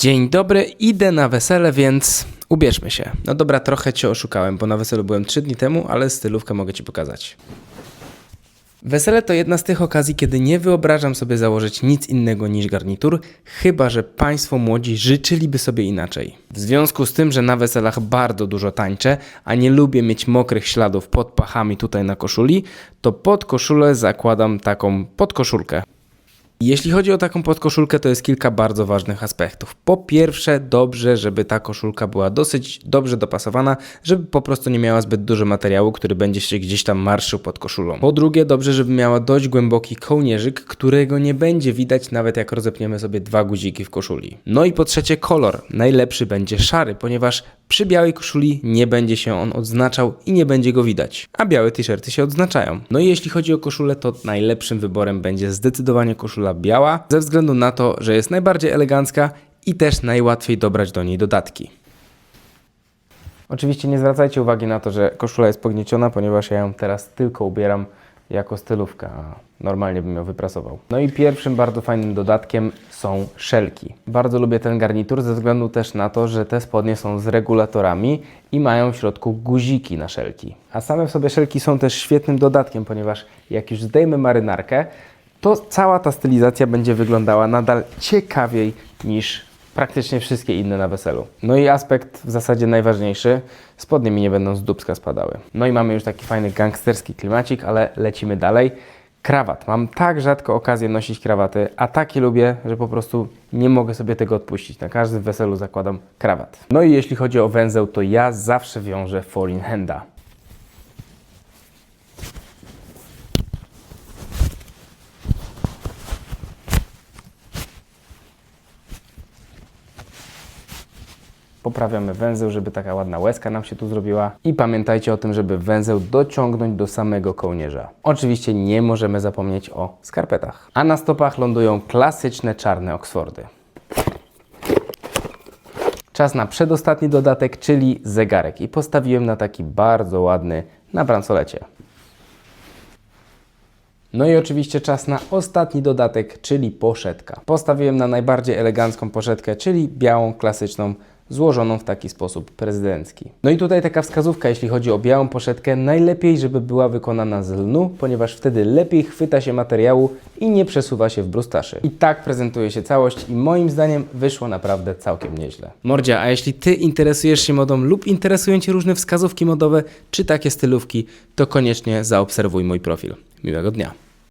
Dzień dobry, idę na wesele, więc ubierzmy się. No dobra, trochę cię oszukałem, bo na weselu byłem 3 dni temu, ale stylówkę mogę ci pokazać. Wesele to jedna z tych okazji, kiedy nie wyobrażam sobie założyć nic innego niż garnitur, chyba że Państwo młodzi życzyliby sobie inaczej. W związku z tym, że na weselach bardzo dużo tańczę, a nie lubię mieć mokrych śladów pod pachami tutaj na koszuli, to pod koszulę zakładam taką podkoszulkę. Jeśli chodzi o taką podkoszulkę, to jest kilka bardzo ważnych aspektów. Po pierwsze, dobrze, żeby ta koszulka była dosyć dobrze dopasowana, żeby po prostu nie miała zbyt dużo materiału, który będzie się gdzieś tam marszył pod koszulą. Po drugie, dobrze, żeby miała dość głęboki kołnierzyk, którego nie będzie widać nawet jak rozepniemy sobie dwa guziki w koszuli. No i po trzecie, kolor. Najlepszy będzie szary, ponieważ przy białej koszuli nie będzie się on odznaczał i nie będzie go widać, a białe t-shirty się odznaczają. No i jeśli chodzi o koszulę, to najlepszym wyborem będzie zdecydowanie koszula biała, ze względu na to, że jest najbardziej elegancka i też najłatwiej dobrać do niej dodatki. Oczywiście nie zwracajcie uwagi na to, że koszula jest pognieciona, ponieważ ja ją teraz tylko ubieram jako stylówkę, a normalnie bym ją wyprasował. No i pierwszym bardzo fajnym dodatkiem są szelki. Bardzo lubię ten garnitur ze względu też na to, że te spodnie są z regulatorami i mają w środku guziki na szelki. A same w sobie szelki są też świetnym dodatkiem, ponieważ jak już zdejmę marynarkę, to cała ta stylizacja będzie wyglądała nadal ciekawiej niż praktycznie wszystkie inne na weselu. No i aspekt w zasadzie najważniejszy, spodnie mi nie będą z dubska spadały. No i mamy już taki fajny gangsterski klimacik, ale lecimy dalej. Krawat. Mam tak rzadko okazję nosić krawaty, a takie lubię, że po prostu nie mogę sobie tego odpuścić. Na każdym weselu zakładam krawat. No i jeśli chodzi o węzeł, to ja zawsze wiążę in handa. Poprawiamy węzeł, żeby taka ładna łezka nam się tu zrobiła. I pamiętajcie o tym, żeby węzeł dociągnąć do samego kołnierza. Oczywiście nie możemy zapomnieć o skarpetach. A na stopach lądują klasyczne czarne Oxfordy. Czas na przedostatni dodatek, czyli zegarek. I postawiłem na taki bardzo ładny na bransolecie. No i oczywiście czas na ostatni dodatek, czyli poszetka. Postawiłem na najbardziej elegancką poszetkę, czyli białą, klasyczną, złożoną w taki sposób prezydencki. No i tutaj taka wskazówka, jeśli chodzi o białą poszetkę, najlepiej, żeby była wykonana z lnu, ponieważ wtedy lepiej chwyta się materiału i nie przesuwa się w brustaszy. I tak prezentuje się całość i moim zdaniem wyszło naprawdę całkiem nieźle. Mordzia, a jeśli Ty interesujesz się modą lub interesują Cię różne wskazówki modowe czy takie stylówki, to koniecznie zaobserwuj mój profil. Miłego dnia.